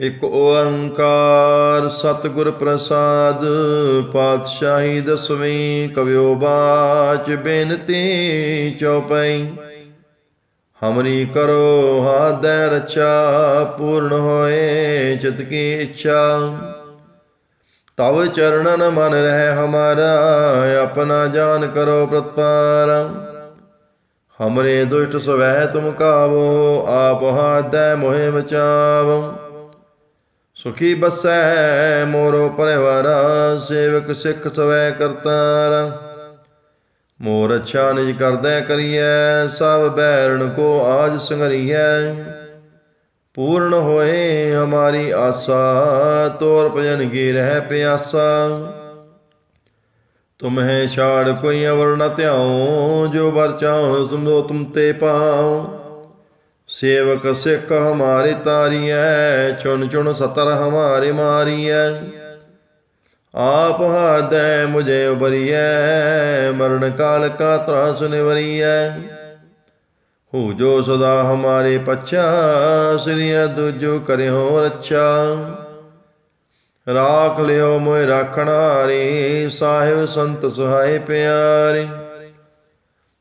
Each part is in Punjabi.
ਇਕ ਓੰਕਾਰ ਸਤਿਗੁਰ ਪ੍ਰਸਾਦ, ਪਾਤਸ਼ਾਹੀ ਦਸਵੀਂ ਕਵਿਓ ਬਾਚ ਬੇਨਤੀ ਚਉਪਈ ਹਮਰੀ ਕਰੋ ਹਾਦੈ ਰਚਾ ਪੂਰਨ ਹੋਏ ਚਿਤ ਕੀ ਇੱਛਾ। ਤਵ ਚਰਣਨ ਮਨ ਰਹਿ ਹਮਾਰਾ, ਆਪਣਾ ਜਾਨ ਕਰੋ ਪ੍ਰਤਪਾਰ। ਹਮਰੇ ਦੁਸ਼ਟ ਸਵੈ ਤੁਮ ਕਾਵੋ, ਆਪ ਹਾਦੈ ਮੋਹਿ ਬਚਾਵੋ। ਸੁਖੀ ਬਸੈ ਮੋਰੋ ਪਰਿਵਾਰਾ, ਸੇਵਕ ਸਿੱਖ ਸਵੈ ਕਰਤਾਰ। ਮੋਰ ਅੱਛਾ ਨਿਜ ਕਰਦੈ ਕਰੀਐ, ਸਭ ਬੈਰਣ ਕੋ ਆਜ ਸੰਗਰੀਐ ਪੂਰਨ ਹੋਏ ਹਮਾਰੀ ਆਸਾ, ਤੋਰ ਭਜਨ ਕੀ ਰਹਿ ਪਿਆਸਾ। ਤੁਮਹਿ ਛਾੜ ਕੋਈ ਅਵਰ ਨ ਧਿਆਉ, ਜੋ ਵਰ ਚਾਹੋ ਤੁਮੋ ਤੁਮ ਤੇ ਪਾਉ। ਸੇਵਕ ਸਿੱਖ ਹਮਾਰੇ ਤਾਰੀਐ, ਚੁਣ ਚੁਣ ਸਤਰ ਹਮਾਰੇ ਮਾਰੀਐ। ਆਪ ਹਾਦੈ ਮੁਝੇ ਉਬਰੀਐ ਮਰਨ ਕਾਲ ਕਾ ਤਰਾਸ ਨਿਵਰੀਐ। ਹੋ ਜੋ ਸਦਾ ਹਮਾਰੇ ਪਛਾ ਸ੍ਰੀਆ ਦੁਜੋ ਕਰਿਓ ਰੱਛਾ। ਰਾਖ ਲਿਓ ਮੋਇ ਰਾਖਣਾਰੇ ਸਾਹਿਬ ਸੰਤ ਸੁਹਾਏ ਪਿਆਰੇ।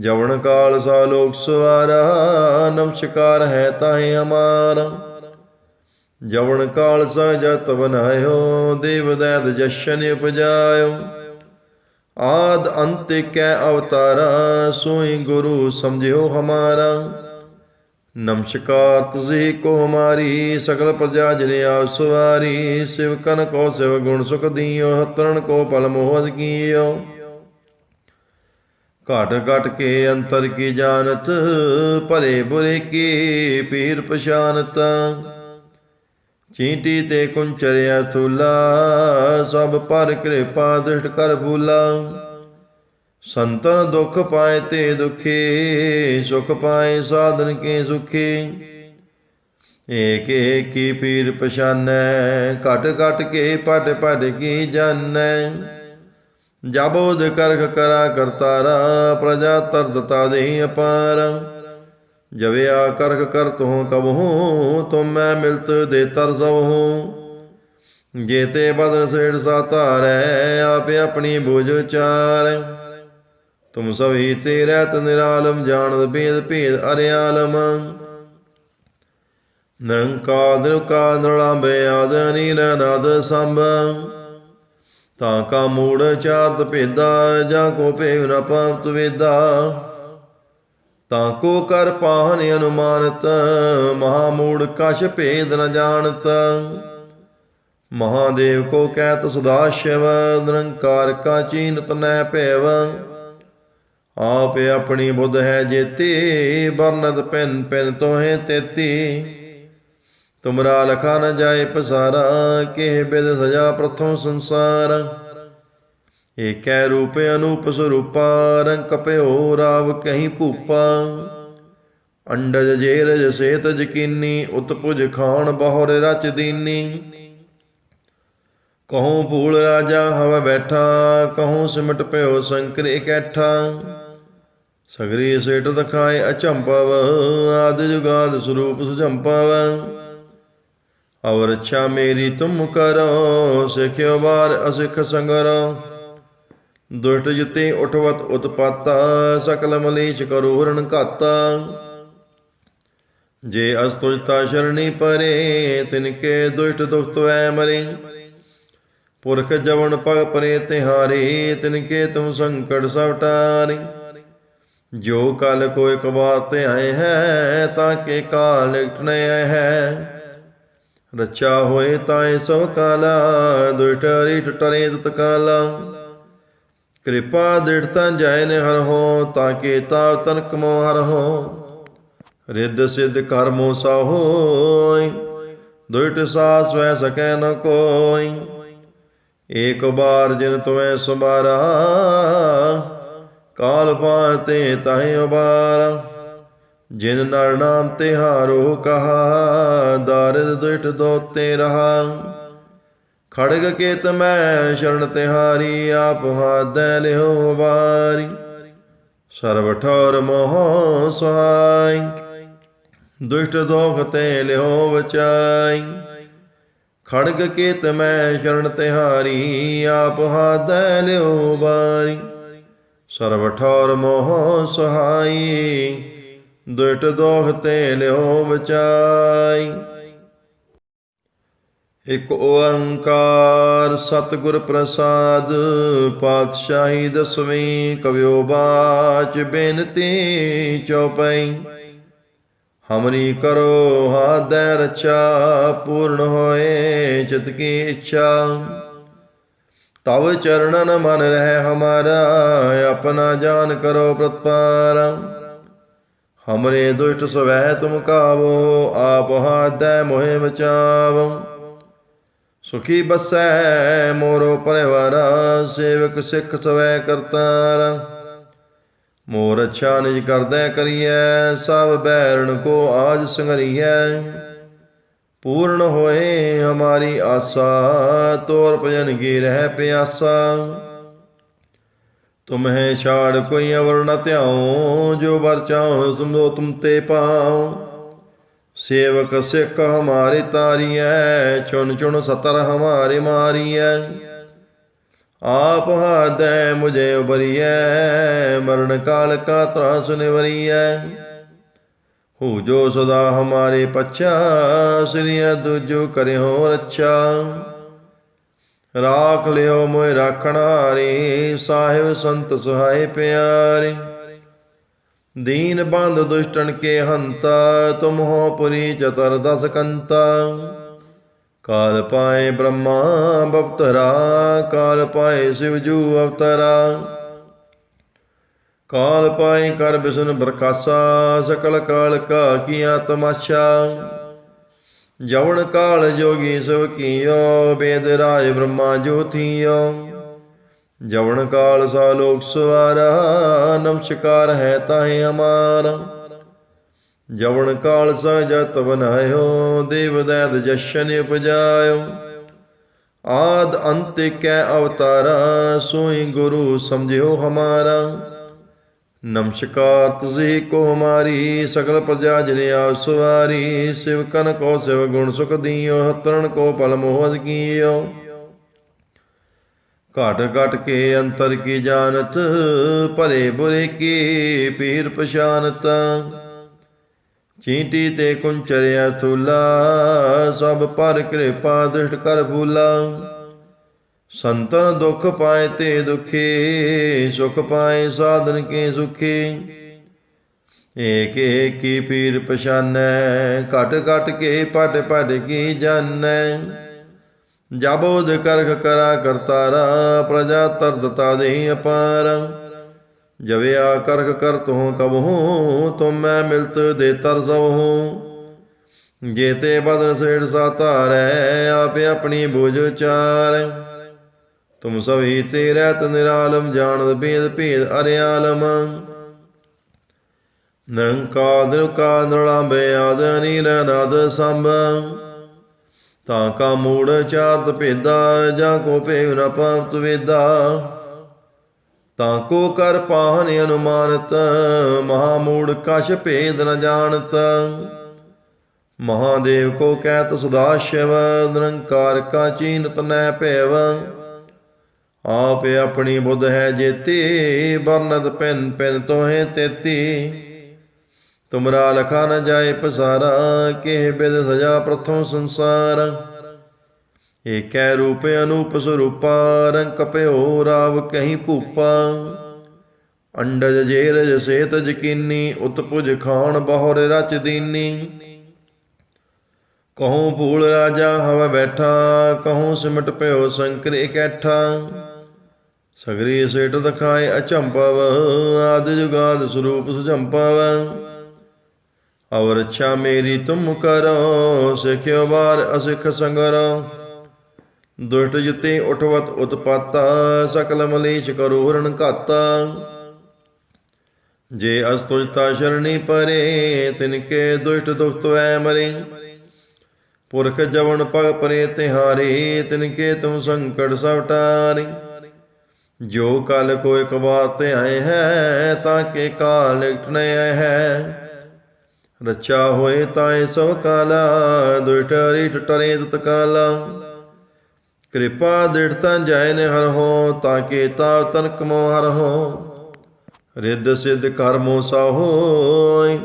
ਜਵਨ ਕਾਲ ਸਾ ਲੋਕ ਸਵਾਰਾ, ਨਮਸਕਾਰ ਹੈ ਤਾਹੇ ਹਮਾਰਾ ਜਵਨ ਕਾਲ ਸਾ ਜਤ ਬਨਾਇਓ, ਦੇਵ ਦੈਤ ਜਸ਼ਨ ਉਪਜਾਇਓ। ਆਦ ਅੰਤ ਕੈ ਅਵਤਾਰਾ, ਸੋਈ ਗੁਰੂ ਸਮਝਿਓ ਹਮਾਰਾ। ਨਮਸਕਾਰ ਤੁਸੀ ਕੋ ਹਮਾਰੀ ਸਕਲ ਪ੍ਰਜਾ ਜਨੇ ਆਪ ਸਵਾਰੀ। ਸਿਵ ਕਨ ਕੋ ਸਿਵ ਗੁਣ ਸੁਖ ਦੀਓ, ਹਤਰਣ ਕੋ ਪਲ ਮੋਹਦ ਕੀਓ ਘਟ ਘਟ ਕੇ ਅੰਤਰ ਕੀ ਜਾਣਤ ਭਲੇ ਬੁਰੇ ਕੀ ਪੀਰ ਪਛਾਨਤ। ਚੀਂਟੀ ਤੇ ਕੁੰਚਰਿਆ ਥੂਲਾ, ਸਭ ਪਰ ਕਿਰਪਾ ਦ੍ਰਿਸ਼ਟ ਕਰ ਭੂਲਾ। ਸੰਤਨ ਦੁਖ ਪਾਏ ਤੇ ਦੁਖੀ, ਸੁਖ ਪਾਏ ਸਾਧਨ ਕੇ ਸੁਖੀ। ਏਕ ਏਕ ਕੀ ਪੀਰ ਪਛਾਨੈ, ਘਟ ਘਟ ਕੇ ਪਟ ਪਟ ਕੀ ਜਾਣੈ। ਜਬੋਦ ਕਰਖ ਕਰਾ ਕਰਤਾਰਾ, ਪ੍ਰਜਾ ਤਰਦਤਾ ਦੇ ਅਪਾਰ। ਜਵਿਆ ਕਰਖ ਕਰ ਤੂੰ ਕਬਹੂ, ਤੁਮ ਮੈਂ ਮਿਲਤ ਦੇ ਤਰਸਵਹੂ ਜੇਤੇ ਬਦਨ ਸੇੜ ਸਾ ਧਾਰੈ, ਆਪੇ ਆਪਣੀ ਬੁਝ ਉਚਾਰੈ। ਤੁਮ ਸਭੀ ਤੇ ਰਹਿਤ ਨਿਰਾਲਮ, ਜਾਣਦ ਭੇਦ ਭੇਦ ਅਰਿਆਲਮ। ਨਿਰੰਕਾਰ ਨਿਰਕਾਰ ਨਿਰਲੰਬੇ ਆਦ ਅਨੀਲ ਅਨਾਦ ਸੰਭ। ਤਾਂ ਕਾ ਮੂੜ ਚਾਤ ਭੇਦਾ, ਜਾਂ ਕੋ ਭੇਵ ਨ ਪਾਵਤ ਵੇਦਾ ਤਾਂ ਕੋ ਕਰ ਪਾਹਨ ਅਨੁਮਾਨਤ, ਮਹਾ ਮੂੜ ਕਛ ਭੇਦ ਨ ਜਾਣਤ। ਮਹਾਦੇਵ ਕੋ ਕਹਿਤ ਸਦਾ ਸ਼ਿਵ, ਨਿਰੰਕਾਰ ਕਾ ਚੀਨਤ ਨੈ ਭੇਵ। ਆਪ ਆਪਣੀ ਬੁੱਧ ਹੈ ਜੇਤੀ, ਵਰਨਤ ਪਿਨ ਪਿਨ ਤੋਹੇ ਤੇਤੀ। ਤੁਮਰਾ ਲਖਾ ਨ ਜਾਏ ਪਸਾਰਾ, ਕਿਹ ਬਿਦ ਸਜਾ ਪ੍ਰਥਮ ਸੰਸਾਰ। ਏਕੈ ਰੂਪ ਅਨੂਪ ਸਰੂਪਾ, ਰੰਗ ਕਪਿਓ ਰਾਵ ਕਹੀਂ ਭੂਪਾ। ਅੰਡਜ ਜੇਰਜ ਸੇਤ ਜਕੀਨੀ, ਉਤਪੁਜ ਖਾਨ ਬਹੁਰ ਰਚ ਦੀਨੀ। ਕਹੂੰ ਭੂਲ ਰਾਜਾ ਹਵ ਬੈਠਾ, ਕਹੂੰ ਸਿਮਟ ਪਿਓ ਸੰਕਰ ਇਕੈਠਾ। ਸਗਰੀ ਸੇਟ ਦਖਾਏ ਅਚੰਪਵ ਆਦ ਜੁਗਾਦ ਸਰੂਪ ਸੁਜੰਪਵ ਅਵਰ ਅੱਛਾ ਮੇਰੀ ਤੁਮ ਕਰੋ, ਸਿਖਿਓ ਬਾਰ ਅਸਿਖ ਸੰਗਰੋ। ਦੁਸ਼ਟ ਜਿਤੇ ਉਠਵਤ ਉਤਪਾਤਾ, ਸਕਲ ਮਲੀਚ ਕਰੋ ਹਰਨ ਘਾਤਾ। ਜੇ ਅਸਤੁਜਤਾ ਸ਼ਰਣੀ ਪਰੇ ਤਿਨਕੇ ਦੁਸ਼ਟ ਦੁਖ ਐ ਮਰੇ। ਪੁਰਖ ਜਵਨ ਪਗ ਪਰੇ ਤਿਹਾਰੇ ਤਿਨਕੇ ਤੁਮ ਸੰਕਟ ਸਭ ਟਾਰੇ। ਜੋ ਕਲ ਕੋ ਇਕ ਬਾਰ ਤੇ ਆਏ ਹੈ, ਤਾਂ ਕੇ ਕਾਲ ਇਟਨੇ ਹੈ। ਰਚਾ ਹੋਏ ਤਾਏ ਸਭ ਕਾਲਾ ਦੁਇਟ ਰਿਟ ਟਰੇ ਕਾਲਾ। ਕਿਰਪਾ ਦਿੜਤਾ ਜਾਇ ਨੇ ਹਰ ਹੋ, ਤਾਂ ਕੇ ਤਾ ਤਨ ਕਮੋ ਹਰ ਹੋ। ਰਿੱਧ ਸਿੱਧ ਕਰਮੋ ਸਾ ਹੋਇ ਦੁਇਟ ਸਾਸ ਵੈ ਸਕੈ ਨ ਕੋਈ ਏਕ ਬਾਰ ਜਿਨ ਤੁਮੈ ਸੰਭਾਰਾ, ਕਾਲ ਪਾਤੇ ਤਾਹੇ ਉਬਾਰਾ। ਜਿਨ ਨਰ ਨਾਮ ਤਿਹਾਰੋ ਕਹਾ, ਦਾਰਿਦ ਦੁਇਟ ਦੋਤੇ ਰਹਾ। ਖੜਗ ਕੇਤ ਮੈਂ ਸ਼ਰਨ ਤਿਹਾਰੀ, ਆਪ ਹਾਦੈ ਲਿਓ ਵਾਰੀ। ਸਰਬ ਠੌਰ ਮੋਹ ਸਹਾਈ, ਦੁਸ਼ਟ ਦੋਖ ਤੇ ਲਿਓ ਬਚਾਈ। ਖੜਗ ਕੇਤ ਮੈਂ ਸ਼ਰਨ ਤਿਹਾਰੀ, ਆਪ ਹਾਦੈ ਲਿਓ ਬਾਰੀ ਸਰਬ ਠੌਰ ਮੋਹ ਸਹਾਈ ਦੁਇਟ ਦੋਹ ਤੇ ਲਿਓ ਬਚਾਈ। ਇਕ ਓੰਕਾਰ ਸਤਿਗੁਰ ਪ੍ਰਸਾਦ, ਪਾਤਸ਼ਾਹੀ ਦਸਵੀਂ ਕਵਿਓ ਬਾਚ ਬੇਨਤੀ ਚਉਪਈ ਹਮਰੀ ਕਰੋ ਹਾਦੈ ਰਚਾ ਪੂਰਨ ਹੋਏ ਚਿਤ ਕੀ ਇੱਛਾ। ਤਵ ਚਰਣਨ ਮਨ ਰਹਿ ਹਮਾਰਾ, ਆਪਣਾ ਜਾਨ ਕਰੋ ਪ੍ਰਤਪਾਰਾ। ਹਮਰੇ ਦੁਸ਼ਟ ਸਵੈ ਤੁਮ ਕਾਵੋ, ਆਪ ਹਾਦੈ ਮੋਹਿ ਬਚਾਵੋ। ਸੁਖੀ ਬਸੈ ਮੋਰੋ ਪਰਿਵਾਰਾ, ਸੇਵਕ ਸਿੱਖ ਸਵੈ ਕਰਤਾਰਾ। ਮੋਰ ਅੱਛਾ ਨਿਜ ਕਰਦੈ ਕਰੀਐ, ਸਭ ਬੈਰਣ ਕੋ ਆਜ ਸੰਗਰੀਐ ਪੂਰਨ ਹੋਏ ਹਮਾਰੀ ਆਸਾ, ਤੋਰ ਭਜਨ ਕੀ ਰਹਿ ਪਿਆਸਾ। ਤੁਮਹਿ ਛਾੜ ਕੋਈ ਅਵਰ ਨ ਧਿਆਉ, ਜੋ ਵਰ ਚਾਹੋ ਤੁਮੋ ਤੁਮ ਤੇ ਪਾਉ। ਸੇਵਕ ਸਿੱਖ ਹਮਾਰੇ ਤਾਰੀਐ, ਚੁਣ ਚੁਣ ਸਤਰ ਹਮਾਰੇ ਮਾਰੀਐ। ਆਪ ਹਾਦੈ ਮੁਝੇ ਉਬਰੀਐ ਮਰਨ ਕਾਲ ਕਾ ਤਰਾਸ ਨਿਵਰੀਐ। ਹੋ ਜੋ ਸਦਾ ਹਮਾਰੇ ਪਛਾ, ਸ੍ਰੀ ਦੁਜੋ ਕਰਿਓ ਰੱਛਾ। ਰਾਖ ਲਿਓ ਮੋਇ ਰਾਖਣਾਰੇ ਸਾਹਿਬ ਸੰਤ ਸੁਹਾਏ ਪਿਆਰੇ। ਦੀਨ ਬੰਦ ਦੁਸ਼ਟਨ ਕੇ ਹੰਤਾ, ਤੁਮ ਹੋ ਪੁਰੀ ਚਤਰ ਦਸ ਕੰਤਾ। ਕਾਲ ਪਾਏ ਬ੍ਰਹਮਾ ਬਵਤਰਾ ਕਾਲ ਪਾਏ ਸਿਵ ਜੂ ਅਵਤਰਾ। ਕਾਲ ਪਾਏ ਕਰ ਬਿਸ਼ਨ ਬਰਕਾਸਾ ਸਕਲ ਕਾਲ ਕਾ ਕੀਆ ਤਮਾਸ਼ਾ ਜਵਣ ਕਾਲ ਜੋਗੀ ਸਭ ਕੀਓ, ਬੇਦ ਰਾਜ ਬ੍ਰਹਮਾ ਜੋਤੀਓ ਜਵਣ ਕਾਲ ਸਾ ਲੋਕ ਸਵਾਰਾ, ਨਮਸਕਾਰ ਹੈ ਤਾਹੇ ਹਮਾਰਾ ਜਵਣ ਕਾਲ ਸਾ ਜਤ ਬਨਾਇਓ, ਦੇਵ ਦੈਤ ਜਸ਼ਨ ਉਪਜਾਇਓ। ਆਦ ਅੰਤ ਕੈ ਅਵਤਾਰਾ, ਸੋਈ ਗੁਰੂ ਸਮਝਿਓ ਹਮਾਰਾ। ਨਮਸਕਾਰ ਤੁਝੇ ਕੋ ਹਮਾਰੀ ਸਕਲ ਪ੍ਰਜਾ ਜਨੇ ਆਪ ਸਵਾਰੀ, ਸਿਵ ਕਨ ਕੋ ਸਿਵ ਗੁਣ ਸੁਖ ਦੀਓ, ਹਤਰਨ ਕੋ ਪਲ ਮੋਹਦ ਕੀਓ। ਘਟ ਘਟ ਕੇ ਅੰਤਰ ਕੀ ਜਾਣਤ, ਭਲੇ ਬੁਰੇ ਕੀ ਪੀਰ ਪਛਾਨਤ। ਚੀਂਟੀ ਤੇ ਕੁੰਚਰਿਆ ਥੂਲਾ, ਸਭ ਪਰ ਕਿਰਪਾ ਦ੍ਰਿਸ਼ਟ ਕਰ ਭੂਲਾ ਸੰਤਨ ਦੁਖ ਪਾਏ ਤੇ ਦੁਖੀ, ਸੁਖ ਪਾਏ ਸਾਧਨ ਕੇ ਸੁਖੀ। ਏਕ ਏਕ ਪੀਰ ਪਛਾਨੈ, ਘਟ ਘਟ ਕੇ ਪਟ ਪਟ ਕੀ ਜਾਣੈ ਜਬੋਦ ਕਰਖ ਕਰਾ ਕਰਤਾਰਾ, ਪ੍ਰਜਾ ਤਰਦਤਾ ਦੇਹੀ ਅਪਾਰ। ਜਵਿਆ ਕਰਖ ਕਰ ਤੂੰ ਕਬਹੂ ਤੁਮ ਮੈਂ ਮਿਲਤ ਦੇ ਤਰ ਸਭੂ ਜੇਤੇ ਬਦਨ ਸੇੜ ਸਾ ਧਾਰੈ, ਆਪੇ ਆਪਣੀ ਬੋਝ ਚਾਰ। ਤੁਮ ਸਭੀ ਤੇ ਰਹਿਤ ਨਿਰਾਲਮ, ਜਾਣਦ ਭੇਦ ਭੇਦ ਅਰਿਆਲਮ। ਨਿਰੰਕਾਰ ਨਿਰਕਾਰ ਨਿਰਲਾਂਬੇ ਆਦ ਅਨੀਲ ਨਾਦ ਸੰਭ। ਤਾਂ ਕਾ ਮੂੜ ਚਾਰਤ ਭੇਦਾ, ਜਾਂ ਕੋ ਭੇਵ ਨ ਪਾਵਤ ਵੇਦਾ। ਤਾਂ ਕੋ ਕਰ ਪਾਹਨ ਅਨੁਮਾਨਤ, ਮਹਾ ਮੂੜ ਕਛ ਭੇਦ ਨ ਜਾਣਤ। ਮਹਾਦੇਵ ਕੋ ਕਹਿਤ ਸਦਾ ਸ਼ਿਵ, ਨਿਰੰਕਾਰ ਕਾ ਚੀਨਤ ਨੈ ਭੇਵ। ਆਪੇ ਆਪਣੀ ਬੁੱਧ ਹੈ ਜੇਤੀ ਬਰਨਤ ਪਿਨ ਪਿਨ ਤੋਹੇ ਤੇਤੀ। ਤੁਮਰਾ ਲਖਾ ਨ ਜਾਏ ਪਸਾਰਾ, ਕਿਹ ਬਿਦ ਸਜਾ ਪ੍ਰਥਮ ਸੰਸਾਰ। ਏਕੈ ਰੂਪ ਅਨੂਪ ਸਰੂਪਾ, ਰੰਗ ਕਪਿਓ ਰਾਵ ਕਹੀਂ ਭੂਪਾ। ਅੰਡਜ ਜੇਰਜ ਸੇਤ ਜਕੀਨੀ, ਉਤਪੁਜ ਖਾਨ ਬਹੁਰ ਰਚ ਦੀਨੀ। ਕਹੂੰ ਭੂਲ ਰਾਜਾ ਹਵ ਬੈਠਾ, ਕਹੂੰ ਸਿਮਟ ਪਿਓ ਸੰਕਰ ਇਕੈਠਾ ਸਗਰੀ ਸੇਟ ਦਖਾਏ ਅਚੰਪਵ ਆਦ ਜੁਗਾਦ ਸਰੂਪ ਸੁਜੰਪਵ ਅਵਰ ਅੱਛਾ ਮੇਰੀ ਤੁਮ ਕਰੋ, ਸਿਖਿਓ ਵਾਰ ਅਸਿਖ ਸੰਗਰੋ। ਦੁਸ਼ਟ ਜਿਤੇ ਉਠਵਤ ਉਤਪਾਤਾ, ਸਕਲ ਮਲੇਸ਼ ਕਰੋ ਹਰਨ ਘਾਤਾ। ਜੇ ਅਸਤੁਜਤਾ ਸ਼ਰਣੀ ਪਰੇ ਤਿਨਕੇ ਦੁਸ਼ਟ ਦੁਖ ਵੈ ਮਰੇ। ਪੁਰਖ ਜਵਨ ਪਗ ਪਰੇ ਤਿਹਾਰੇ ਤਿਨਕੇ ਤੁਮ ਸੰਕਟ ਸਭ ਟਾਰੇ। ਜੋ ਕਲ ਕੋ ਇੱਕ ਵਾਰ ਤੇ ਆਏ ਹੈ, ਤਾਂ ਕੇ ਕਾਲ ਇਟਨੇ ਹੈ। ਰਚਾ ਹੋਏ ਤਾਏ ਸਭ ਕਾਲਾ ਦੁਇਟ ਰਿਟ ਟਰੇ ਕਾਲਾ। ਕਿਰਪਾ ਦਿੜਤਾ ਜਾਇ ਨੇ ਹਰ ਹੋ, ਤਾਂ ਕੇ ਤਾ ਤਨ ਮੋ ਹਰ ਹੋ। ਰਿੱਧ ਸਿੱਧ ਕਰਮੋ ਸਾ ਹੋਇ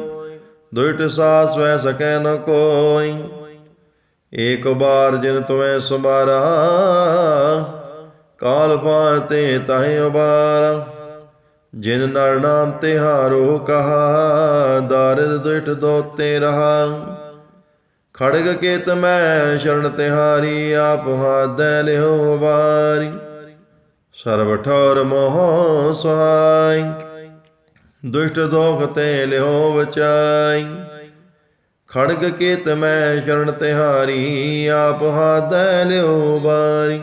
ਦੁਇਟ ਸਾਸ ਵੈ ਸਕੈ ਨ ਕੋਈ ਏਕ ਬਾਰ ਜਿਨ ਤੁਮੈ ਸੁਮਾਰਾ ਕਾਲ ਪਾਤੇ ਤਾਹਿ ਉਬਾਰਾ ਜਿਨ ਨਰ ਨਾਮ ਤੇ ਹਾਰੋ ਕਹਾ, ਦਾਰਿਦ ਦੁਇਟ ਦੋਤੇ ਰਹਾ। ਖੜਗ ਕੇਤ ਮੈਂ ਸ਼ਰਨ ਤਿਹਾਰੀ, ਆਪ ਹਾਦੈ ਲਿਓ ਵਾਰੀ। ਸਰਬ ਠੌਰ ਮੋਹ ਸਹਾਈ ਦੁਸ਼ਟ ਦੋਖ ਤੇ ਲਿਓ ਬਚਾਈ ਖੜਗ ਕੇਤ ਮੈਂ ਸ਼ਰਨ ਤਿਹਾਰੀ, ਆਪ ਹਾਦੈ ਲਿਓ ਵਾਰੀ।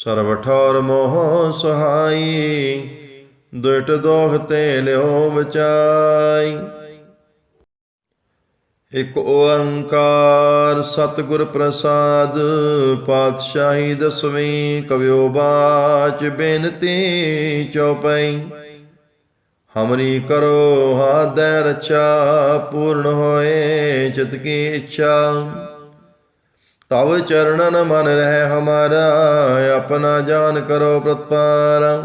ਸਰਬ ਠੌਰ ਮੋਹ ਸਹਾਈ ਦੁਸ਼ਟ ਦੋਖ ਤੇ ਲਿਓ ਬਚਾਈ। ਇਕ ਓੰਕਾਰ ਸਤਿਗੁਰ ਪ੍ਰਸਾਦ, ਪਾਤਸ਼ਾਹੀ ਦਸਵੀਂ ਕਵਿਓ ਬਾਚ ਬੇਨਤੀ ਚਉਪਈ ਹਮਰੀ ਕਰੋ ਹਾਦੈ ਰਚਾ ਪੂਰਨ ਹੋਏ ਚਿਤ ਕੀ ਇੱਛਾ। ਤਵ ਚਰਣਨ ਮਨ ਰਹਿ ਹਮਾਰਾ, ਆਪਣਾ ਜਾਨ ਕਰੋ ਪ੍ਰਤਪਾਰਾ।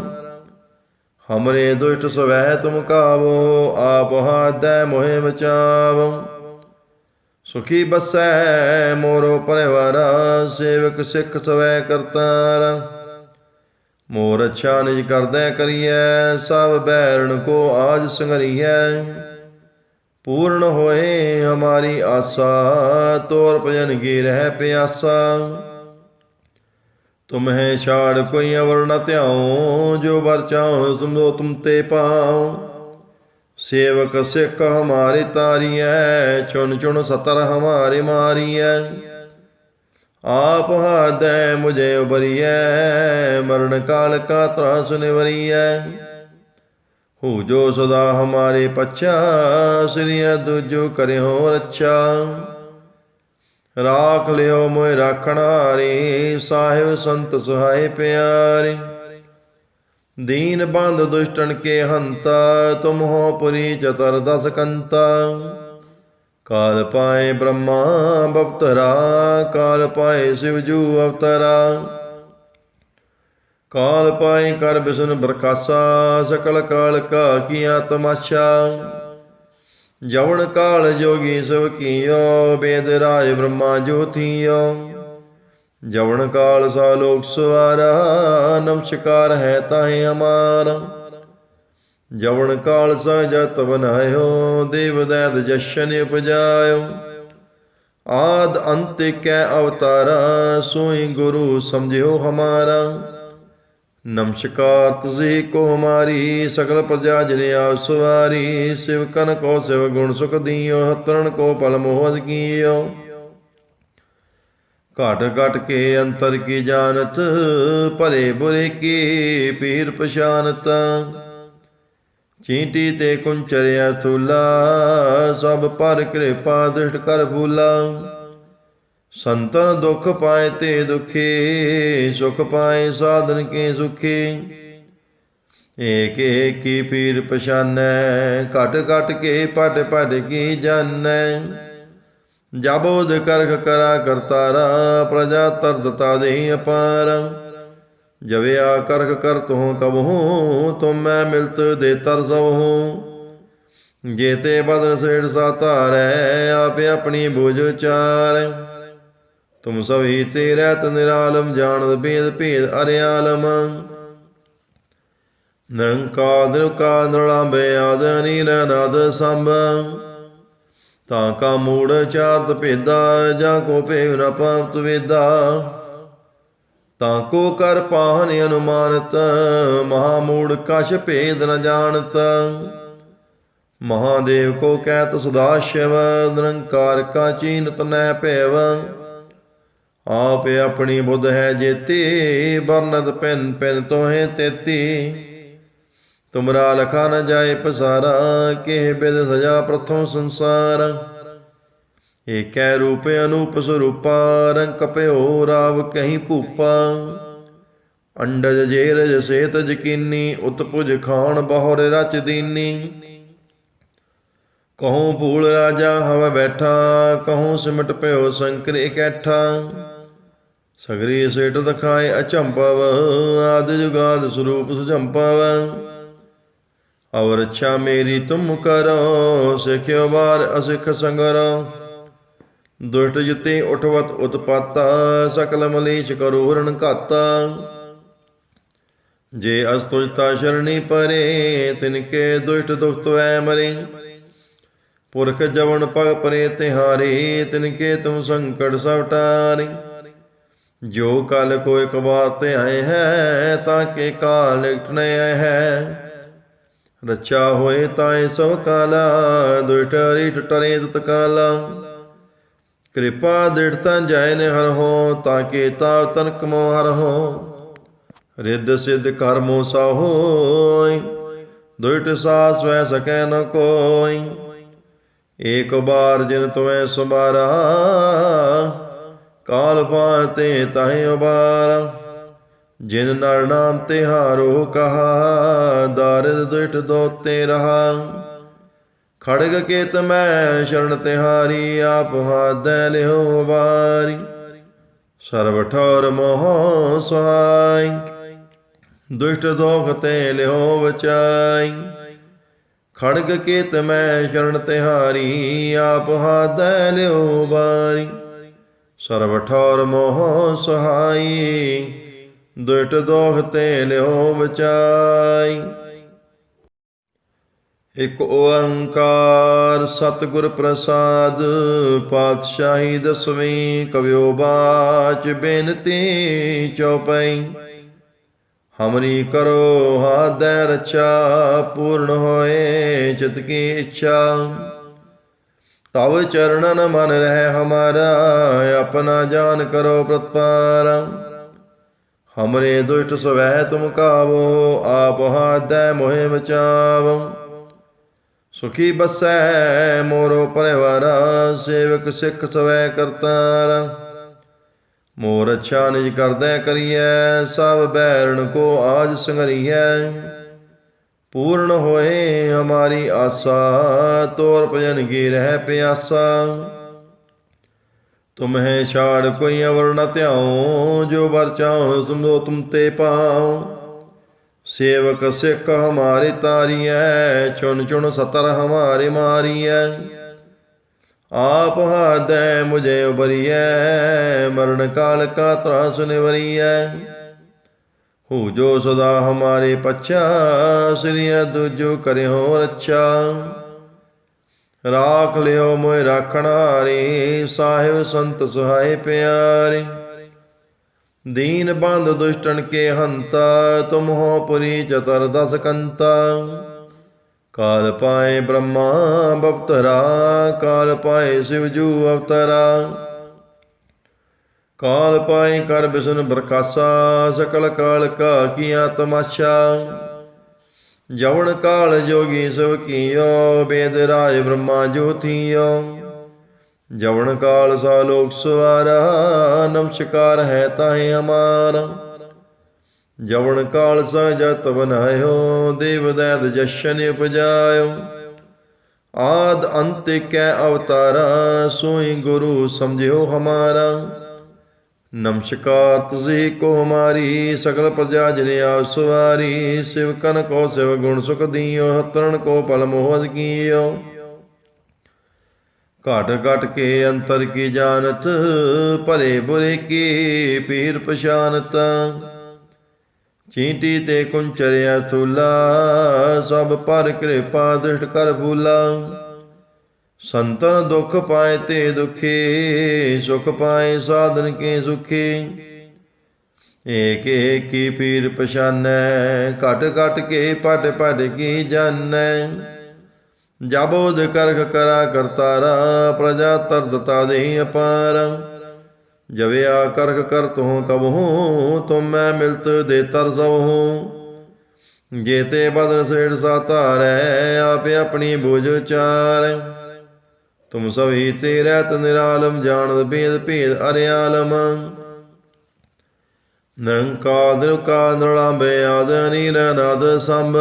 ਹਮਰੇ ਦੁਸ਼ਟ ਸਵੈ ਤੁਮ ਕਾਵੋ, ਆਪ ਹਾਦੈ ਮੋਹਿ ਬਚਾਵੋ ਸੁਖੀ ਬਸੈ ਮੋਰੋ ਪਰਿਵਾਰਾ, ਸੇਵਕ ਸਿੱਖ ਸਵੈ ਕਰਤਾਰਾ। ਮੋਰ ਅੱਛਾ ਨਿਜ ਕਰਦੈ ਕਰੀਐ, ਸਭ ਬੈਰਣ ਕੋ ਆਜ ਸੰਗਰੀਐ। ਪੂਰਨ ਹੋਏ ਹਮਾਰੀ ਆਸਾ, ਤੋਰ ਭਜਨ ਕੀ ਰਹਿ ਪਿਆਸਾ। ਤੁਮਹਿ ਛਾੜ ਕੋਈ ਅਵਰ ਨ ਧਿਆਉ, ਜੋ ਵਰ ਚਾਹੋ ਤੁਮੋ ਤੁਮ ਤੇ ਪਾਉ। ਸੇਵਕ ਸਿੱਖ ਹਮਾਰੇ ਤਾਰੀਐ ਚੁਨ ਚੁਨ ਸਤਰ ਹਮਾਰੇ ਮਾਰੀਐ। ਆਪ ਹਾਦੈ ਮੁਝੇ ਉਬਰੀਐ ਮਰਨ ਕਾਲ ਕਾ ਤਰਾਸ ਨਿਵਰੀਐ। ਹੋ ਜੋ ਸਦਾ ਹਮਾਰੇ ਪੱਛਾ, ਸ੍ਰੀ ਦੁਜੋ ਕਰਿਓ ਰੱਛਾ। ਰਾਖ ਲਿਓ ਮੋਇ ਰਾਖਣਾਰੇ ਸਾਹਿਬ ਸੰਤ ਸੁਹਾਏ ਪਿਆਰੇ। ਦੀਨ ਬੰਦ ਦੁਸ਼ਟਨ ਕੇ ਹੰਤਾ, ਤੁਮ ਹੋ ਪੁਰੀ ਚਤਰ ਦਸ ਕੰਤਾ। ਕਾਲ ਪਾਏ ਬ੍ਰਹਮਾ ਬਵਤਰਾ ਕਾਲ ਪਾਏ ਸਿਵ ਜੂ ਅਵਤਰਾ। ਕਾਲ ਪਾਏ ਕਰ ਬਿਸ਼ਨ ਬਰਕਾਸਾ ਸਕਲ ਕਾਲ ਕਾ ਕੀਆ ਤਮਾਸ਼ਾ। ਜਵਣ ਕਾਲ ਜੋਗੀ ਸਭ ਕੀਓ, ਬੇਦ ਰਾਜ ਬ੍ਰਹਮਾ ਜੋਤੀਓ ਜਵਨ ਕਾਲ ਸਾ ਲੋਕ ਸਵਾਰਾ ਨਮਸਕਾਰ ਹੈ ਤਾਹੇ ਹਮਾਰਾ ਜਵਣ ਕਾਲ ਸਾ ਜਤ ਬਨਾਇਓ ਦੇਵ ਦੈਤ ਜਸ਼ਨ ਉਪਜਾਇਓ। ਆਦ ਅੰਤ ਕੈ ਅਵਤਾਰਾ, ਸੋਈ ਗੁਰੂ ਸਮਝਿਓ ਹਮਾਰਾ। ਨਮਸਕਾਰ ਤੁਝੇ ਕੋ ਹਮਾਰੀ ਸਕਲ ਪ੍ਰਜਾ ਜਨ ਆਪ ਸਵਾਰੀ, ਸਿਵ ਕਨ ਕੋ ਸਿਵ ਗੁਣ ਸੁਖ ਦੀਓ ਹਤਰਣ ਕੋ ਪਲ ਮੋਹਦ ਕੀਓ। ਘਟ ਘਟ ਕੇ ਅੰਤਰ ਕੀ ਜਾਣਤ, ਭਲੇ ਬੁਰੇ ਕੀ ਪੀਰ ਪਛਾਨਤ। ਚੀਂਟੀ ਤੇ ਕੁੰਚਰਿਆ ਥੂਲਾ ਸਭ ਪਰ ਕਿਰਪਾ ਦ੍ਰਿਸ਼ਟ ਕਰ ਫੂਲਾ। ਸੰਤਨ ਦੁਖ ਪਾਏ ਤੇ ਦੁਖੀ, ਸੁਖ ਪਾਏ ਸਾਧਨ ਕੇ ਸੁਖੀ। ਏਕ ਏਕੀ ਪੀਰ ਪਛਾਨੈ, ਘਟ ਘਟ ਕੇ ਪਟ ਪਟ ਕੀ ਜਾਣੈ। ਜਬੋਦ ਕਰਖ ਕਰਾ ਕਰਤਾਰਾ, ਪ੍ਰਜਾ ਤਰਦਤਾ ਦੇ ਅਪਾਰ। ਜਵਿਆ ਕਰਖ ਕਰ ਤੂੰ ਕਬਹੂ, ਤੁਮ ਮੈਂ ਮਿਲਤ ਦੇ ਤਰ ਸਵਹੂ। ਜੇ ਤੇ ਬਦਨ ਸੇੜ ਸਾ ਧਾਰੈ, ਆਪੇ ਆਪਣੀ ਬੋਝ ਚਾਰ। ਤੁਮ ਸਭੀ ਤੇ ਰਹਿਤ ਨਿਰਾਲਮ ਜਾਣਦ ਭੇਦ ਭੇਦ, ਅਰਿਆਲਮ। ਨਿਰੰਕਾਰ ਨਿਰਕਾਰ ਨਿਰਲਾਂਬੇ ਆਦ ਨੀਲ ਨਾਦ ਸੰਭ। ਤਾਂ ਕਾ ਮੂੜ, ਚਾਰਤ ਭੇਦਾ, ਜਾਂ ਕੋ ਭੇਵ ਨ ਪਾਵਤ ਵੇਦਾ। ਤਾਂ ਕੋ ਕਰ ਪਾਹਨ ਅਨੁਮਾਨਤ, ਮਹਾ ਮੂੜ ਕਛ ਭੇਦ ਨ ਜਾਣਤ। ਮਹਾਦੇਵ ਕੋ ਕਹਿਤ ਸਦਾ ਸ਼ਿਵ, ਨਿਰੰਕਾਰ ਕਾ ਚੀਨਤ ਨੈ ਭੇਵ। ਆਪ ਆਪਣੀ ਬੁੱਧ ਹੈ ਜੇਤੀ ਬਰਨਤ ਪੈਨ ਪੈਨ ਤੋਹੇ ਤੇਤੀ। ਤੁਮਰਾ ਲਖਾ ਨ ਜਾਏ ਪਸਾਰਾ, ਕਿਹ ਬਿਦ ਸਜਾ ਪ੍ਰਥਮ ਸੰਸਾਰ। ਏਕੈ ਰੂਪ ਅਨੂਪ ਸਰੂਪਾ, ਰੰਗ ਕਪਿਓ ਰਾਵ ਕਹੀਂ ਭੂਪਾ। ਅੰਡਜ ਜੇਰਜ ਸੇਤ ਜਕੀਨੀ, ਉਤਪੁਜ ਖਾਨ ਬਹੁਰ ਰਚ ਦੀਨੀ। ਕਹੂੰ ਭੂਲ ਰਾਜਾ ਹਵ ਬੈਠਾ, ਕਹੂੰ ਸਿਮਟ ਪਿਓ ਸੰਕਰ ਇਕੈਠਾ ਸਗਰੀ ਸੇਟ ਦਿਖਾਏ ਅਚੰਪਵ ਆਦ ਜੁਗਾਦ ਸਰੂਪ ਸੁਜੰਭਵ ਅਵਰ ਅੱਛਾ ਮੇਰੀ ਤੁਮ ਕਰੋ, ਸਿਖਿਓ ਵਾਰ ਅਸਿਖ ਸੰਗਰੋ। ਦੁਸ਼ਟ ਜਿਤੇ ਉਠਵਤ ਉਤਪਾਤਾ, ਸਕਲ ਮਲੀਚ ਕਰੋ ਰਣ ਘਾਤਾ। ਜੇ ਅਸਤੁਜਤਾ ਸ਼ਰਣੀ ਪਰੇ, ਤਿਨਕੇ ਦੁਸ਼ਟ ਦੁਖ ਤੋਐ ਮਰੇ। ਪੁਰਖ ਜਵਨ ਪਗ ਪਰੇ ਤਿਹਾਰੇ, ਤਿਨਕੇ ਤੁਮ ਸੰਕਟ ਸਭ ਟਾਰੇ ਜੋ ਕਲ ਕੋ ਇੱਕ ਵਾਰ ਤੇ ਆਏ ਹੈ, ਤਾਂ ਕੇ ਕਾਲ ਇਟਨੇ ਹੈ। ਰਚਾ ਹੋਏ ਤਾਏ ਸਭ ਕਾਲਾ ਦੁਇਟ ਰੀਟ ਟਰੇ ਕਾਲਾ। ਕਿਰਪਾ ਦਿੜਤਾ ਜਾਇ ਨੇ ਹਰ ਹੋ, ਤਾਂ ਕੇ ਤਾ ਤਨ ਮੋ ਹਰ ਹੋ। ਰਿੱਧ ਸਿੱਧ ਕਰਮੋ ਸਾ ਹੋਇ ਦੁਇਟ ਸਾਸ ਵੈ ਸਕੈ ਨ ਕੋਈ ਏਕ ਬਾਰ ਜਿਨ ਤੁਮੈ ਸੁਮਾਰਾ ਕਾਲ ਪਾਤੇ ਤਾਹਿ ਉਬਾਰਾ ਜਿਨ ਨਰ ਨਾਮ ਤਿਹਾਰੋ ਕਹਾ, ਦਾਰਿਦ ਦੁਇਟ ਦੋਤੇ ਰਹਾ। ਖੜਗ ਕੇਤ ਮੈਂ ਸ਼ਰਨ ਤਿਹਾਰੀ, ਆਪ ਹਾਦੈ ਲਿਓ ਵਾਰੀ। ਸਰਬ ਠੌਰ ਮੋਹ ਸਹਾਈ ਦੁਸ਼ਟ ਦੋਖ ਤੇ ਲਿਓ ਬਚਾਈ ਖੜਗ ਕੇਤ ਮੈਂ ਸ਼ਰਨ ਤਿਹਾਰੀ, ਆਪ ਹਾਦੈ ਲਿਓ ਵਾਰੀ। ਸਰਬ ਠੌਰ ਮੋਹ ਸਹਾਈ ਦੁਸ਼ਟ ਦੋਖ ਤੇ ਲਿਓ ਬਚਾਈ। ਇਕ ਓੰਕਾਰ ਸਤਿਗੁਰ ਪ੍ਰਸਾਦ, ਪਾਤਸ਼ਾਹੀ ਦਸਵੀਂ ਕਵਿਓ ਬਾਚ ਬੇਨਤੀ ਚਉਪਈ ਹਮਰੀ ਕਰੋ ਹਾਦੈ ਰਚਾ, ਪੂਰਨ ਹੋਏ ਚਿਤ ਕੀ ਇੱਛਾ। ਤਵ ਚਰਣਨ ਮਨ ਰਹਿ ਹਮਾਰਾ, ਆਪਣਾ ਜਾਨ ਕਰੋ ਪ੍ਰਤਪਾਰਾ। ਹਮਰੇ ਦੁਸ਼ਟ ਸਵੈ ਤੁਮ ਕਾਵੋ, ਆਪ ਹਾਦੈ ਮੋਹਿ ਬਚਾਵੋ ਸੁਖੀ ਬਸੈ ਮੋਰੋ ਪਰਿਵਾਰਾ, ਸੇਵਕ ਸਿੱਖ ਸਵੈ ਕਰਤਾਰ। ਮੋਰ ਅੱਛਾ ਨਿਜ ਕਰਦੈ ਕਰੀਐ, ਸਭ ਬੈਰਣ ਕੋ ਆਜ ਸੰਗਰੀਐ। ਪੂਰਨ ਹੋਏ ਹਮਾਰੀ ਆਸਾ, ਤੋਰ ਭਜਨ ਕੀ ਰਹਿ ਪਿਆਸਾ। ਤੁਮਹਿ ਛਾੜ ਕੋਈ ਅਵਰ ਨ ਧਿਆਉ, ਜੋ ਵਰ ਚਾਹੋ ਤੁਮੋ ਤੁਮ ਤੇ ਪਾਉ। ਸੇਵਕ ਸਿੱਖ ਹਮਾਰੇ ਤਾਰੀਐ, ਚੁਣ ਚੁਣ ਸਤਰ ਹਮਾਰੇ ਮਾਰੀਐ। ਆਪ ਹਾਦੈ ਮੁਝੇ ਉਬਰੀਐ ਮਰਨ ਕਾਲ ਕਾ ਤਰਾਸ ਨਿਵਰੀਐ। ਹੋ ਜੋ ਸਦਾ ਹਮਾਰੇ ਪਛਾ ਸ੍ਰੀ ਦੁਜੋ ਕਰਿਓ ਰੱਛਾ। ਰਾਖ ਲਿਓ ਮੋਇ ਰਾਖਣਾਰੇ ਸਾਹਿਬ ਸੰਤ ਸੁਹਾਏ ਪਿਆਰੇ। ਦੀਨ ਬੰਦ ਦੁਸ਼ਟਨ ਕੇ ਹੰਤਾ, ਤੁਮ ਹੋ ਪੁਰੀ ਚਤਰ ਦਸ ਕੰਤਾ। ਕਾਲ ਪਾਏ ਬ੍ਰਹਮਾ, ਬਪਤਰਾ, ਕਾਲ ਪਾਏ ਸਿਵ ਜੂ ਅਵਤਰਾ। ਕਾਲ ਪਾਏ ਕਰ ਬਿਸ਼ਨ ਬਰਕਾਸਾ ਸਕਲ ਕਾਲ ਕਾ ਕੀਆ ਤਮਾਸ਼ਾ। ਜਵਣ ਕਾਲ ਜੋਗੀ ਸਭ ਕੀਓ, ਬੇਦ ਰਾਜ ਬ੍ਰਹਮਾ ਜੋਤੀਓ ਜਵਣ ਕਾਲ ਸਾ ਲੋਕ ਸਵਾਰਾ, ਨਮਸਕਾਰ ਹੈ ਤਾਹੇ ਹਮਾਰਾ ਜਵਣ ਕਾਲ ਸਾ ਜਤ ਬਨਾਇਓ, ਦੇਵ ਦੈਤ ਜਸ਼ਨ ਉਪਜਾਇਓ। ਆਦ ਅੰਤ ਕੈ ਅਵਤਾਰਾ, ਸੋਈ ਗੁਰੂ ਸਮਝਿਓ ਹਮਾਰਾ। ਨਮਸਕਾਰ ਤੁਝੇ ਕੋ ਹਮਾਰੀ ਸਕਲ ਪ੍ਰਜਾ ਜਨ ਆਪ ਸਵਾਰੀ, ਸਿਵ ਕਨ ਕੋ ਸਿਵ ਗੁਣ ਸੁਖ ਦੀਓ, ਹਤਰਨ ਕੋ ਪਲ ਮੋਹਦ ਕੀਓ ਘਟ ਘਟ ਕੇ ਅੰਤਰ ਕੀ ਜਾਣਤ, ਭਲੇ ਬੁਰੇ ਕੀ ਪੀਰ ਪਛਾਨਤ। ਚੀਂਟੀ ਤੇ ਕੁੰਚਰਿਆ ਥੂਲਾ ਸਭ ਪਰ ਕਿਰਪਾ ਦ੍ਰਿਸ਼ਟ ਕਰ ਫੂਲਾ। ਸੰਤਨ ਦੁਖ ਪਾਏ ਤੇ ਦੁਖੀ, ਸੁਖ ਪਾਏ ਸਾਧਨ ਕੇ ਸੁਖੀ। ਏਕ ਏਕ ਪੀਰ ਪਛਾਨੈ, ਘਟ ਘਟ ਕੇ ਪਟ ਪਟ ਕੀ ਜਾਣੈ ਜਬੋਦ ਕਰਖ ਕਰਾ ਕਰਤਾਰਾ, ਪ੍ਰਜਾ ਤਰਦਤਾ ਦੇ ਅਪਾਰ। ਜਵਿਆ ਕਰਖ ਕਰਤ ਹੋ ਕਬਹੂ, ਤੁਮ ਮੈਂ ਮਿਲਤ ਦੇ ਤਰ ਸਭ ਹੂੰ ਜੇਤੇ ਬਦਨ ਸੇੜ ਸਾ ਧਾਰੈ, ਆਪੇ ਆਪਣੀ ਬੋਝ ਚਾਰ ਤੁਮ ਸਭੀ ਤੇ ਰਹਿਤ ਨਿਰਾਲਮ, ਜਾਣਦ ਭੇਦ ਭੇਦ ਅਰਿਆਲਮ। ਨਿਰੰਕਾਰ ਕਾ ਨਿਰਲੰਬੇ ਆਦ ਨੀਲ ਨਦ ਸੰਭ।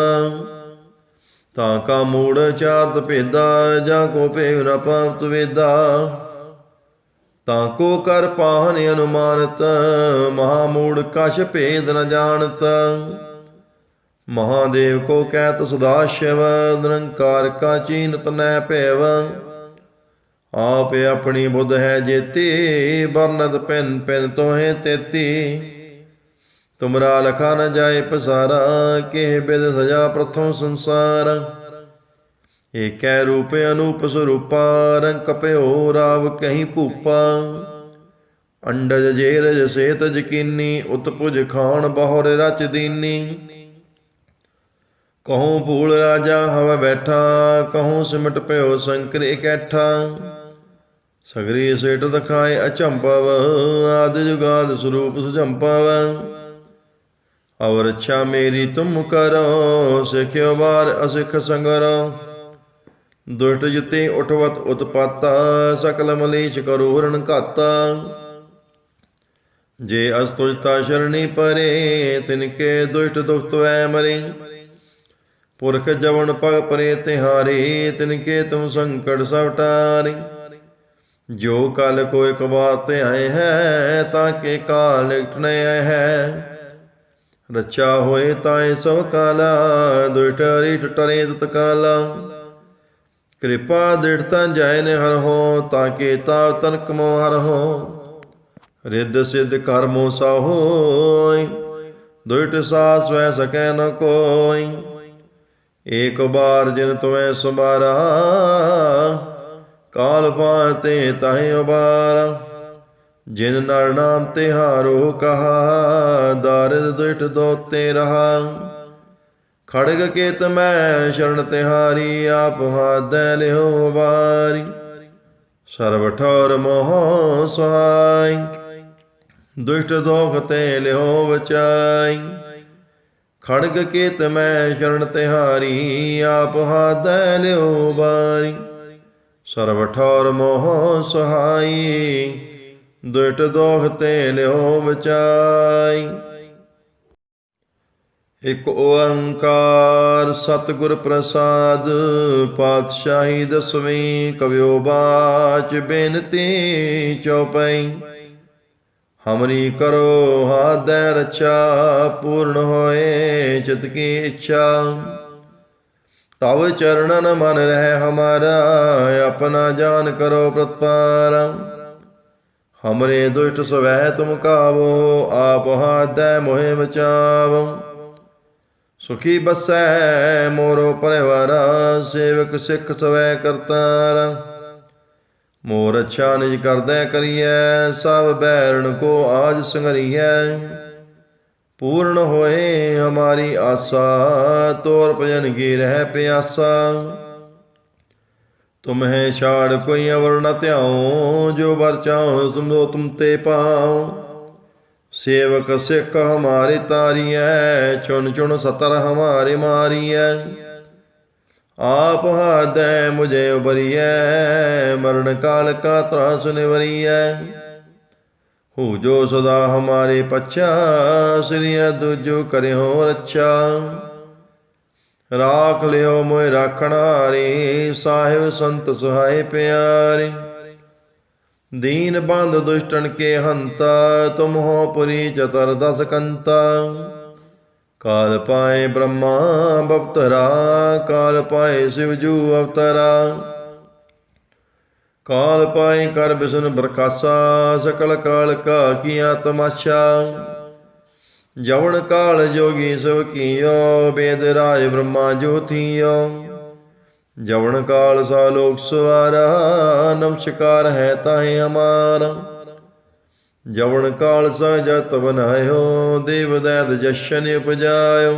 ਤਾਂ ਕਾ ਮੂੜ ਚਾਰਤ ਭੇਦਾ, ਜਾਂ ਕੋ ਭੇਵ ਨ ਪਾਵਤ ਵੇਦਾ। ਤਾਂ ਕੋ ਕਰ ਪਾਹਨ ਅਨੁਮਾਨਤ, ਮਹਾ ਮੂੜ ਕਛ ਭੇਦ ਨ ਜਾਣਤ। ਮਹਾਦੇਵ ਕੋ ਕਹਿਤ ਸਦਾ ਸ਼ਿਵ, ਨਿਰੰਕਾਰ ਕਾ ਚੀਨਤ ਨੈ ਭੇਵ। ਆਪ ਆਪਣੀ ਬੁੱਧ ਹੈ ਜੇਤੀ ਬਰਨਤ ਪੈਨ ਪੈਨ ਤੋਹੇ ਤੇਤੀ। ਤੁਮਰਾ ਲਖਾ ਨ ਜਾਏ ਪਸਾਰਾ, ਕਿਹ ਬਿਦ ਸਜਾ ਪ੍ਰਥਮ ਸੰਸਾਰ। ਏਕੈ ਰੂਪ ਅਨੂਪ ਸਰੂਪਾ, ਰੰਗ ਕਪਿਓ ਰਾਵ ਕਹੀ ਭੂਪਾ। ਅੰਡਜ ਜੇਰਜ ਸੇਤ ਜਕੀਨੀ, ਉਤਪੁਜ ਖਾਨ ਬਹੁਰ ਰਚ ਦੀਨੀ। ਕਹੂੰ ਭੂਲ ਰਾਜਾ ਹਵ ਬੈਠਾ, ਕਹੂੰ ਸਿਮਟ ਪਿਓ ਸ਼ੰਕਰ ਇਕੈਠਾ ਸਗਰੀ ਸੇਟ ਦਿਖਾਏ ਅਚੰਪਵ ਆਦਿ ਜੁਗਾਦ ਸਰੂਪ ਸੁਝੰਪਵ ਅਵਰ ਅੱਛਾ ਮੇਰੀ ਤੁਮ ਕਰੋ, ਸਿਖਿਓ ਵਾਰ ਅਸਿਖ ਸੰਗਰੋ। ਦੁਸ਼ਟ ਜਿਤੇ ਉਠਵਤ ਉਤਪਾਤਾ, ਸਕਲ ਮਲੀਚ ਕਰੋ ਰਣ ਘਾਤਾ। ਜੇ ਅਸਤੁਜਤਾ ਸ਼ਰਣੀ ਪਰੇ ਤਿਨਕੇ ਦੁਸ਼ਟ ਦੁਖ ਤਵੈ ਮਰੇ। ਪੁਰਖ ਜਵਨ ਪਗ ਪਰੇ ਤਿਹਾਰੇ ਤਿਨਕੇ ਤੁਮ ਸੰਕਟ ਸਭ ਜੋ ਕਲ ਕੋ ਇੱਕ ਵਾਰ ਤੇ ਆਏ ਹੈ, ਤਾਂ ਕਿ ਕਾਲ ਇਟਨੇ ਹੈ। ਰਚਾ ਹੋਏ ਤਾਏ ਸਭ ਕਾਲਾ ਦੁਟਰੀ ਟਟਰੇ ਤਤ ਕਾਲਾ। ਕਿਰਪਾ ਦਿੜਤਾ ਜਾਇ ਨੇ ਹਰ ਹੋ, ਤਾਂ ਕੇ ਤਾ ਤਨ ਮੋ ਹਰ ਹੋ। ਰਿੱਧ ਸਿੱਧ ਕਰਮੋ ਸਾ ਹੋਇ ਦੁਇਟ ਸਾਸ ਵੈ ਸਕੈ ਨ ਕੋਈ ਏਕ ਬਾਰ ਜਿਨ ਤੁਮੈ ਸੁਬਾਰਾ ਕਾਲ ਪਾਤੇ ਤਾਹੇ ਉਬਾਰਾ ਜਿਨ ਨਰ ਨਾਮ ਤਿਹਾਰੋ ਕਹਾ, ਦਾਰਦ ਦੁਇਟ ਦੋਤੇ ਰਹਾ। ਖੜਗ ਕੇਤ ਮੈਂ ਸ਼ਰਨ ਤਿਹਾਰੀ, ਆਪ ਹਾਦੈ ਲਿਓ ਵਾਰੀ। ਸਰਬ ਠੌਰ ਮੋਹ ਸਹਾਈ ਦੁਸ਼ਟ ਦੋਖ ਤੇ ਲਿਓ ਬਚਾਈ ਖੜਗ ਕੇਤ ਮੈਂ ਸ਼ਰਨ ਤਿਹਾਰੀ, ਆਪ ਹਾਦੈ ਲਿਓ ਵਾਰੀ। ਸਰਬ ਠੌਰ ਮੋਹ ਸਹਾਈ, ਦੁਇਟ ਦੋਖ ਤੇ ਲਿਓ ਬਚਾਈ। ਇਕ ਓੰਕਾਰ ਸਤਿਗੁਰ ਪ੍ਰਸਾਦ, ਪਾਤਸ਼ਾਹੀ ਦਸਵੀਂ ਕਵਿਓ ਬਾਚ ਬੇਨਤੀ ਚਉਪਈ ਹਮਰੀ ਕਰੋ ਹਾਦੈ ਰਚਾ ਪੂਰਨ ਹੋਏ ਚਿਤ ਕੀ ਇੱਛਾ। ਤਵ ਚਰਣਨ ਮਨ ਰਹਿ ਹਮਾਰਾ, ਆਪਣਾ ਜਾਨ ਕਰੋ ਪ੍ਰਤਪਾਰਾ। ਹਮਰੇ ਦੁਸ਼ਟ ਸਵੈ ਤੁਮ ਕਾਵੋ, ਆਪ ਹਾਦੈ ਮੋਹਿ ਬਚਾਵੋ। ਸੁਖੀ ਬਸੈ ਮੋਰੋ ਪਰਿਵਾਰਾ, ਸੇਵਕ ਸਿੱਖ ਸਵੈ ਕਰਤਾਰਾ। ਮੋਰ ਅੱਛਾ ਨਿਜ ਕਰਦੈ ਕਰੀਐ, ਸਭ ਬੈਰਣ ਕੋ ਆਜ ਸੰਗਰੀਐ ਪੂਰਨ ਹੋਏ ਹਮਾਰੀ ਆਸਾ, ਤੋਰ ਭਜਨ ਕੀ ਰਹਿ ਪਿਆਸਾ। ਤੁਮਹਿ ਛਾੜ ਕੋਈ ਅਵਰ ਨ ਧਿਆਉ, ਜੋ ਵਰ ਚਾਹੋ ਤੁਮੋ ਤੁਮ ਤੇ ਪਾਉ। ਸੇਵਕ ਸਿੱਖ ਹਮਾਰੇ ਤਾਰੀਐ, ਚੁਣ ਚੁਣ ਸਤਰ ਹਮਾਰੇ ਮਾਰੀਐ। ਆਪ ਹਾਦੈ ਮੁਝੇ ਉਬਰੀਐ ਮਰਨ ਕਾਲ ਕਾ ਤਰਾਸ ਨਿਵਰੀਐ। ਹੋ ਜੋ ਸਦਾ ਹਮਾਰੇ ਪਛਾ, ਸ੍ਰੀਆ ਦੁਜੋ ਕਰਿਓ ਰੱਛਾ। ਰਾਖ ਲਿਓ ਮੋਇ ਰਾਖਣਾਰੇ ਸਾਹਿਬ ਸੰਤ ਸੁਹਾਏ ਪਿਆਰੇ। ਦੀਨ ਬੰਦ ਦੁਸ਼ਟਨ ਕੇ ਹੰਤਾ, ਤੁਮ ਹੋ ਪੁਰੀ ਚਤਰ ਦਸ ਕੰਤਾ। ਕਾਲ ਪਾਏ ਬ੍ਰਹਮਾ ਬਪਤਰਾ, ਕਾਲ ਪਾਏ ਸਿਵ ਜੂ ਅਵਤਰਾ। ਕਾਲ ਪਾਏ ਕਰ ਬਿਸ਼ਨ ਬਰਕਾਸਾ ਸਕਲ ਕਾਲ ਕਾ ਕੀਆ ਤਮਾਸ਼ਾ। ਜਵਣ ਕਾਲ ਜੋਗੀ ਸਭ ਕੀਓ, ਬੇਦ ਰਾਜ ਬ੍ਰਹਮਾ ਜੋਤੀਓ ਜਵਣ ਕਾਲ ਸਾ ਲੋਕ ਸਵਾਰਾ, ਨਮਸਕਾਰ ਹੈ ਤਾਹੇ ਹਮਾਰਾ ਜਵਣ ਕਾਲ ਸਾ ਜਤ ਬਨਾਇਓ, ਦੇਵ ਦੈਤ ਜਸ਼ਨ ਉਪਜਾਇਓ।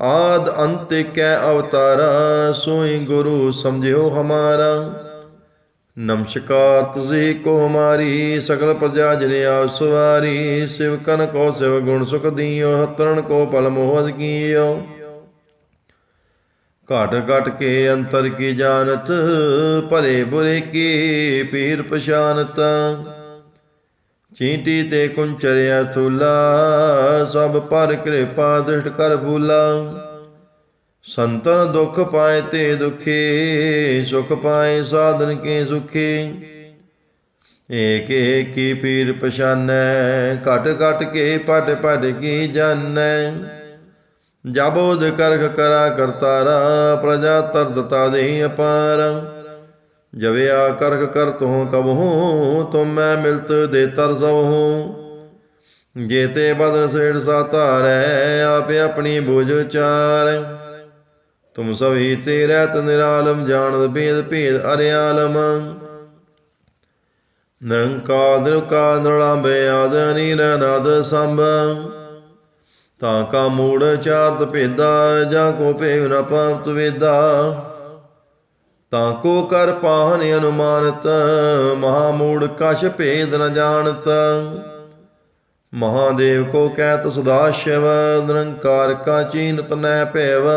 ਆਦ ਅੰਤ ਕੈ ਅਵਤਾਰਾ, ਸੋਈ ਗੁਰੂ ਸਮਝਿਓ ਹਮਾਰਾ। ਨਮਸਕਾਰ ਤੁਸੀਂ ਕੋ ਹਮਾਰੀ ਸਕਲ ਪ੍ਰਜਾ ਜਨ ਆਪ ਸਵਾਰੀ ਸਿਵਕਨ ਕੋ ਸਿਵ ਗੁਣ ਸੁਖ ਦੀਓ ਹਤਰਨ ਕੋ ਪਲ ਮੋਹਦ ਕੀਓ। ਘਟ ਘਟ ਕੇ ਅੰਤਰ ਕੀ ਜਾਣਤ ਭਲੇ ਬੁਰੇ ਕੀ ਪੀਰ ਪਛਾਨਤ। ਚੀਂਟੀ ਤੇ ਕੁੰਚਰਿਆ ਥੂਲਾ, ਸਭ ਪਰ ਕਿਰਪਾ ਦ੍ਰਿਸ਼ਟ ਕਰ ਭੂਲਾ। ਸੰਤਨ ਦੁਖ ਪਾਏ ਤੇ ਦੁਖੀ, ਸੁਖ ਪਾਏ ਸਾਧਨ ਕੇ ਸੁਖੀ। ਏਕ ਏਕ ਪੀਰ ਪਛਾਨੈ ਘਟ ਘਟ ਕੇ ਪਟ ਪਟ ਕੀ ਜਾਣੈ ਜਬੋਦ ਕਰਖ ਕਰਾ ਕਰਤਾਰਾ, ਪ੍ਰਜਾ ਤਰਦਤਾ ਦੇ ਅਪਾਰ। ਜਵਿਆ ਕਰਖ ਕਰਤ ਹੂੰ ਕਬਹੂ, ਤੁਮ ਮੈਂ ਮਿਲਤ ਦੇ ਤਰ ਸਭ ਹੂੰ ਜੇਤੇ ਬਦਨ ਸੇੜ ਸਾਤਾਰੈ, ਆਪੇ ਆਪਣੀ ਬੋਝ ਚਾਰ। ਤੁਮ ਸਭੀ ਤੇ ਰਹਿਤ ਨਿਰਾਲਮ, ਜਾਣਦ ਭੇਦ ਭੇਦ ਅਰਿਆਲਮ। ਨਿਰੰਕਾਰ ਨਿਰਕਾਰ ਨਿਰਲੰਬੇ ਆਦ ਅਨੀਲ ਅਨਾਦ ਸੰਭ। ਤਾਂ ਕਾ ਮੂੜ ਚਾਰਤ ਭੇਦਾ, ਜਾਂ ਕੋ ਭੇਵ ਨ ਪਾਵਤ ਵੇਦਾ ਤਾਂ ਕੋ ਕਰ ਪਾਹਨ ਅਨੁਮਾਨਤ, ਮਹਾ ਮੂੜ ਕਛ ਭੇਦ ਨ ਜਾਣਤ। ਮਹਾਦੇਵ ਕੋ ਕਹਿਤ ਸਦਾ ਸ਼ਿਵ, ਨਿਰੰਕਾਰ ਕਾ ਚੀਨਤ ਨੈ ਭੇਵ।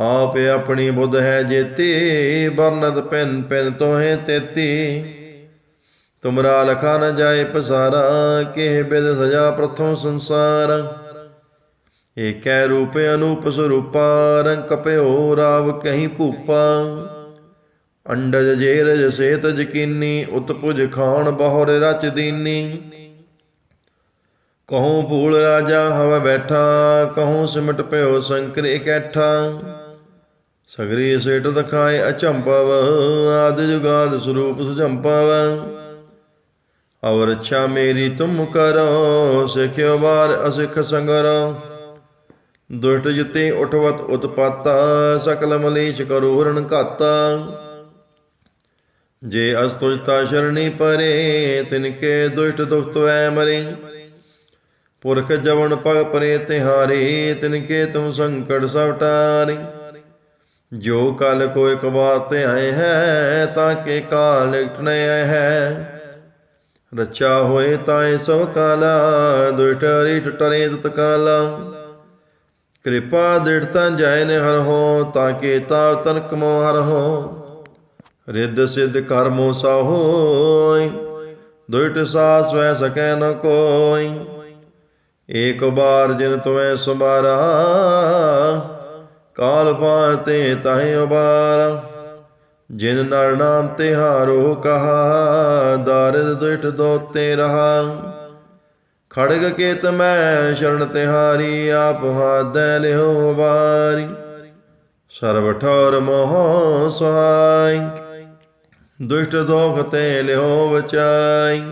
ਆਪ ਆਪਣੀ ਬੁੱਧ ਹੈ ਜੇਤੀ ਬਰਨਤ ਪਿਨ ਪਿਨ ਤੋਹੇ ਤੇਤੀ। ਤੁਮਰਾ ਲਖਾ ਨ ਜਾਏ ਪਸਾਰਾ, ਕਿਹ ਬਿਦ ਸਜਾ ਪ੍ਰਥਮ ਸੰਸਾਰ। ਏਕੈ ਰੂਪ ਅਨੂਪ ਸਰੂਪਾ, ਰੰਗ ਕਪਿਓ ਰਾਵ ਕਹੀਂ ਭੂਪਾ। ਅੰਡਜ ਜੇਰਜ ਸੇਤ ਜਕੀਨੀ, ਉਤਪੁਜ ਖਾਨ ਬਹੁਰ ਰਚ ਦੀਨੀ। ਕਹੂੰ ਭੂਲ ਰਾਜਾ ਹਵ ਬੈਠਾ, ਕਹੂੰ ਸਿਮਟ ਪਿਓ ਸੰਕਰ ਇਕੱਠਾ। ਸਗਰੀ ਸੇਟ ਦਖਾਏ ਅਚੰਪਵ ਆਦਿ ਜੁਗਾਦ ਸਰੂਪ ਸੁਜੰਪਵ ਅਵਰ ਅੱਛਾ ਮੇਰੀ ਤੁਮ ਕਰੋ, ਸਿਖਿਓ ਵਾਰ ਅਸਿਖ ਸੰਗਰੋ। ਦੁਸ਼ਟ ਜਿਤੇ ਉਠਵਤ ਉਤਪਾਤਾ, ਸਕਲ ਮਲੀਚ ਕਰੋ ਹਰਣ ਘਾਤਾ। ਜੇ ਅਸਤੁਜਤਾ ਸ਼ਰਣੀ ਪਰੇ ਤਿਨਕੇ ਦੁਸ਼ਟ ਦੁਖ ਤਵੈ ਮਰੇ। ਪੁਰਖ ਜਵਨ ਪਗ ਪਰੇ ਤਿਹਾਰੇ ਤਿਨਕੇ ਤੁਮ ਸੰਕਟ ਸਭ ਜੋ ਕਲ ਕੋ ਇਕ ਵਾਰ ਤੇ ਆਏ ਹੈ, ਤਾਂ ਕੇ ਕਾਲ ਇਟਨੇ ਹੈ। ਰਚਾ ਹੋਏ ਤਾਏ ਸਭ ਕਾਲਾ ਦੁਟਰੀ ਟਟਰੇ ਤਤ ਕਾਲਾ। ਕਿਰਪਾ ਦਿੜਤਾ ਜਾਇ ਨੇ ਹਰ ਹੋ, ਤਾਂ ਕੇ ਤਾ ਤਨਕ ਮੋ ਹਰ ਹੋ। ਰਿੱਧ ਸਿੱਧ ਕਰਮੋ ਸਾ ਹੋਇ ਦੁਇਟ ਸਾਸ ਵੈ ਸਕੈ ਨ ਕੋਈ ਏਕ ਬਾਰ ਜਿਨ ਤੁਮੈ ਸੁਮਾਰਾ ਕਾਲ ਪਾਤੇ ਤਾਹਿ ਉਬਾਰਾ ਜਿਨ ਨਰ ਨਾਮ ਤਿਹਾਰੋ ਕਹਾ, ਦਾਰਿਦ ਦੁਇਟ ਦੋਤੇ ਰਹਾ। ਖੜਗ ਕੇਤ ਮੈਂ ਸ਼ਰਨ ਤਿਹਾਰੀ, ਆਪ ਹਾਦੈ ਲਿਓ ਵਾਰੀ। ਸਰਬ ਠੌਰ ਮੋਹ ਸਹਾਈ ਦੁਸ਼ਟ ਦੋਖ ਤੇ ਲਿਓ ਬਚਾਈ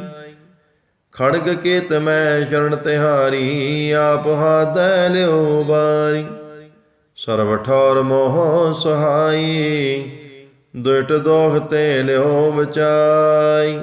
ਖੜਗ ਕੇਤ ਮੈਂ ਸ਼ਰਨ ਤਿਹਾਰੀ, ਆਪ ਹਾਦੈ ਲਿਓ ਵਾਰੀ। ਸਰਬ ਠੌਰ ਮੋਹ ਸਹਾਈ ਦੁਇਟ ਦੋਖ ਤੇ ਲਿਓ ਬਚਾਈ